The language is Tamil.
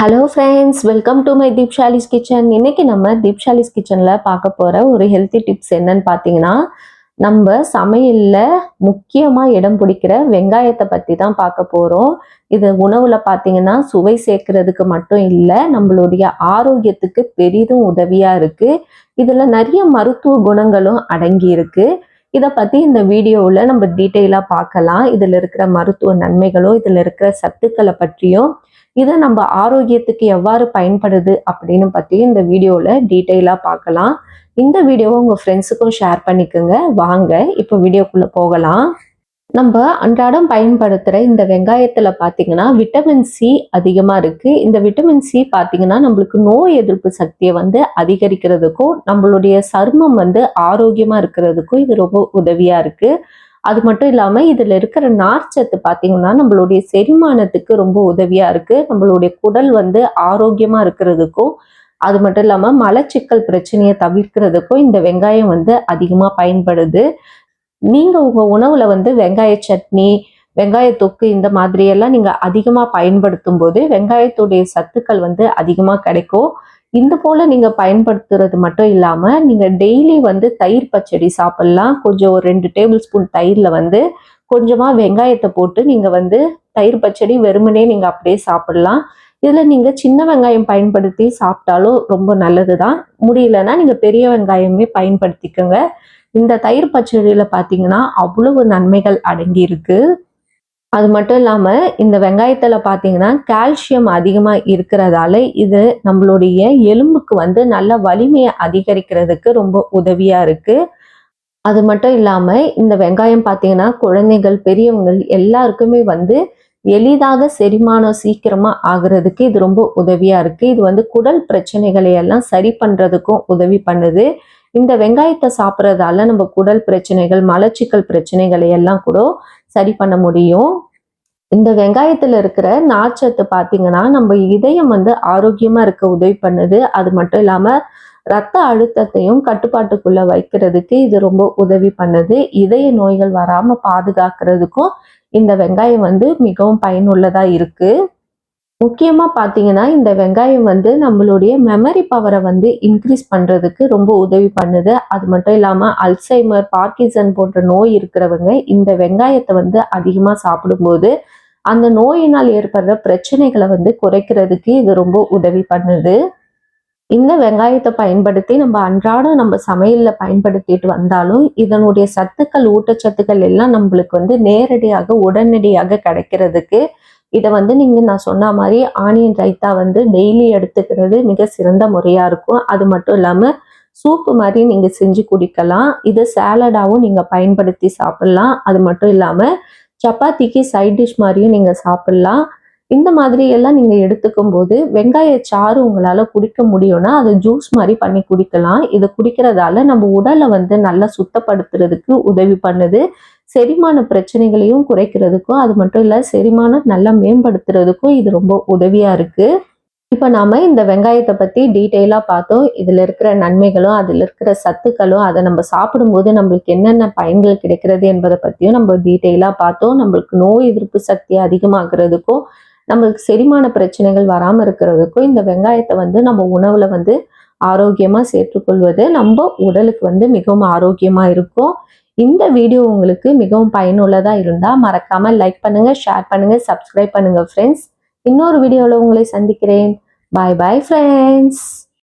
Hello friends welcome to my Deepshali's kitchen இன்னைக்கு நம்ம தீப்ஷாலிஸ் கிச்சனில் பார்க்க போகிற ஒரு ஹெல்த்தி டிப்ஸ் என்னன்னு பார்த்தீங்கன்னா நம்ம சமையலில் முக்கியமாக இடம் பிடிக்கிற வெங்காயத்தை பற்றி தான் பார்க்க போகிறோம் இது உணவில் பார்த்தீங்கன்னா சுவை சேர்க்கறதுக்கு மட்டும் இல்லை நம்மளுடைய ஆரோக்கியத்துக்கு பெரிதும் உதவியாக இருக்குது இதில் நிறைய மருத்துவ குணங்களும் அடங்கி இருக்கு. இதை பற்றி இந்த வீடியோவில் நம்ம டீட்டெயிலாக பார்க்கலாம். இதில் இருக்கிற மருத்துவ நன்மைகளும் இதில் இருக்கிற சத்துக்களை பற்றியும் இதை நம்ம ஆரோக்கியத்துக்கு எவ்வாறு பயன்படுது அப்படின்னு பற்றி இந்த வீடியோவில் டீட்டெயிலாக பார்க்கலாம். இந்த வீடியோவை உங்கள் ஃப்ரெண்ட்ஸுக்கும் ஷேர் பண்ணிக்கோங்க. வாங்க இப்போ வீடியோக்குள்ளே போகலாம். நம்ம அன்றாடம் பயன்படுத்துகிற இந்த வெங்காயத்தில் பார்த்தீங்கன்னா விட்டமின் சி அதிகமாக இருக்குது இந்த விட்டமின் சி பார்த்தீங்கன்னா நம்மளுக்கு நோய் எதிர்ப்பு சக்தியை வந்து அதிகரிக்கிறதுக்கும் நம்மளுடைய சருமம் வந்து ஆரோக்கியமாக இருக்கிறதுக்கும் இது ரொம்ப உதவியாக இருக்குது அது மட்டும் இல்லாமல் இதில் இருக்கிற நார்ச்சத்து பார்த்தீங்கன்னா நம்மளுடைய செரிமானத்துக்கு ரொம்ப உதவியாக இருக்குது நம்மளுடைய குடல் வந்து ஆரோக்கியமாக இருக்கிறதுக்கும் அது மட்டும் இல்லாமல் மலச்சிக்கல் பிரச்சனையை தவிர்க்கிறதுக்கும் இந்த வெங்காயம் வந்து அதிகமாக பயன்படுது. நீங்கள் உங்கள் உணவில் வந்து வெங்காய சட்னி வெங்காய தொக்கு இந்த மாதிரியெல்லாம் நீங்கள் அதிகமாக பயன்படுத்தும் போது வெங்காயத்துடைய சத்துக்கள் வந்து அதிகமாக கிடைக்கும். இந்த போல் நீங்கள் பயன்படுத்துறது மட்டும் இல்லாமல் நீங்கள் டெய்லி வந்து தயிர் பச்சடி சாப்பிட்லாம். கொஞ்சம் ஒரு ரெண்டு டேபிள் ஸ்பூன் தயிரில் வந்து கொஞ்சமாக வெங்காயத்தை போட்டு நீங்கள் வந்து தயிர் பச்சடி வெறுமனே நீங்கள் அப்படியே சாப்பிட்லாம். இதில் நீங்கள் சின்ன வெங்காயம் பயன்படுத்தி சாப்பிட்டாலும் ரொம்ப நல்லது தான் முடியலன்னா நீங்கள் பெரிய வெங்காயமே பயன்படுத்திக்கோங்க. இந்த தயிர் பச்சடியில் பார்த்தீங்கன்னா அவ்வளவு நன்மைகள் அடங்கி இருக்கு அது மட்டும் இல்லாமல் இந்த வெங்காயத்தில் பார்த்தீங்கன்னா கால்சியம் அதிகமாக இருக்கிறதால இது நம்மளுடைய எலும்புக்கு வந்து நல்ல வலிமையை அதிகரிக்கிறதுக்கு ரொம்ப உதவியாக இருக்குது அது மட்டும் இல்லாமல் இந்த வெங்காயம் பார்த்தீங்கன்னா குழந்தைகள் பெரியவங்கள் எல்லாருக்குமே வந்து எளிதாக செரிமானம் சீக்கிரமாக ஆகிறதுக்கு இது ரொம்ப உதவியாக இருக்குது இது வந்து குடல் பிரச்சனைகளை எல்லாம் சரி பண்ணுறதுக்கும் உதவி பண்ணுது. இந்த வெங்காயத்தை சாப்பிட்றதால நம்ம குடல் பிரச்சனைகள் மலச்சிக்கல் பிரச்சனைகளை எல்லாம் கூட சரி பண்ண முடியும். இந்த வெங்காயத்தில் இருக்கிற நார்ச்சத்து பார்த்தீங்கன்னா நம்ம இதயம் வந்து ஆரோக்கியமாக இருக்க உதவி பண்ணுது. அது மட்டும் இல்லாமல் ரத்த அழுத்தத்தையும் கட்டுப்பாட்டுக்குள்ள வைக்கிறதுக்கு இது ரொம்ப உதவி பண்ணுது. இதய நோய்கள் வராமல் பாதுகாக்கிறதுக்கும் இந்த வெங்காயம் வந்து மிகவும் பயனுள்ளதாக இருக்குது முக்கியமாக பார்த்தீங்கன்னா இந்த வெங்காயம் வந்து நம்மளுடைய மெமரி பவரை வந்து இன்க்ரீஸ் பண்ணுறதுக்கு ரொம்ப உதவி பண்ணுது. அது மட்டும் இல்லாமல் அல்சைமர் பார்க்கிசன் போன்ற நோய் இருக்கிறவங்க இந்த வெங்காயத்தை வந்து அதிகமாக சாப்பிடும்போது அந்த நோயினால் ஏற்படுற பிரச்சனைகளை வந்து குறைக்கிறதுக்கு இது ரொம்ப உதவி பண்ணுது. இந்த வெங்காயத்தை பயன்படுத்தி நம்ம அன்றாடம் நம்ம சமையலில் பயன்படுத்திட்டு வந்தாலும் இதனுடைய சத்துக்கள் ஊட்டச்சத்துக்கள் எல்லாம் நம்மளுக்கு வந்து நேரடியாக உடனடியாக கிடைக்கிறதுக்கு இதை வந்து நீங்கள் நான் சொன்ன மாதிரி ஆனியன் ரைத்தா வந்து டெய்லி எடுத்துக்கிறது மிக சிறந்த முறையாக இருக்கும். அது மட்டும் இல்லாமல் சூப்பு மாதிரி நீங்கள் செஞ்சு குடிக்கலாம். இது சேலடாகவும் நீங்கள் பயன்படுத்தி சாப்பிட்லாம். அது மட்டும் இல்லாமல் சப்பாத்திக்கு சைட் டிஷ் மாதிரியும் நீங்கள் சாப்பிட்லாம். இந்த மாதிரி எல்லாம் நீங்கள் எடுத்துக்கும் போது வெங்காய சாறு உங்களால் குடிக்க முடியும்னா அதை ஜூஸ் மாதிரி பண்ணி குடிக்கலாம். இதை குடிக்கிறதால நம்ம உடலை வந்து நல்லா சுத்தப்படுத்துறதுக்கு உதவி பண்ணுது. செரிமான பிரச்சனைகளையும் குறைக்கிறதுக்கும் அது மட்டும் இல்லை செரிமானம் நல்லா மேம்படுத்துறதுக்கும் இது ரொம்ப உதவியாக இருக்குது இப்போ நாம் இந்த வெங்காயத்தை பற்றி டீட்டெயிலாக பார்த்தோம். இதில் இருக்கிற நன்மைகளும் அதில் இருக்கிற சத்துக்களும் அதை நம்ம சாப்பிடும்போது நம்மளுக்கு என்னென்ன பயன்கள் கிடைக்கிறது என்பதை பற்றியும் நம்ம டீட்டெயிலாக பார்த்தோம். நம்மளுக்கு நோய் எதிர்ப்பு சக்தி அதிகமாகிறதுக்கும் நம்மளுக்கு செரிமான பிரச்சனைகள் வராமல் இருக்கிறதுக்கும் இந்த வெங்காயத்தை வந்து நம்ம உணவில் வந்து ஆரோக்கியமாக சேர்த்துக்கொள்வது நம்ம உடலுக்கு வந்து மிகவும் ஆரோக்கியமாக இருக்கும். இந்த வீடியோ உங்களுக்கு மிகவும் பயனுள்ளதாக இருந்தால் மறக்காமல் லைக் பண்ணுங்கள் ஷேர் பண்ணுங்கள் சப்ஸ்கிரைப் பண்ணுங்கள் ஃப்ரெண்ட்ஸ் இன்னொரு வீடியோவில் உங்களை சந்திக்கிறேன். பாய் பாய் ஃப்ரெண்ட்ஸ்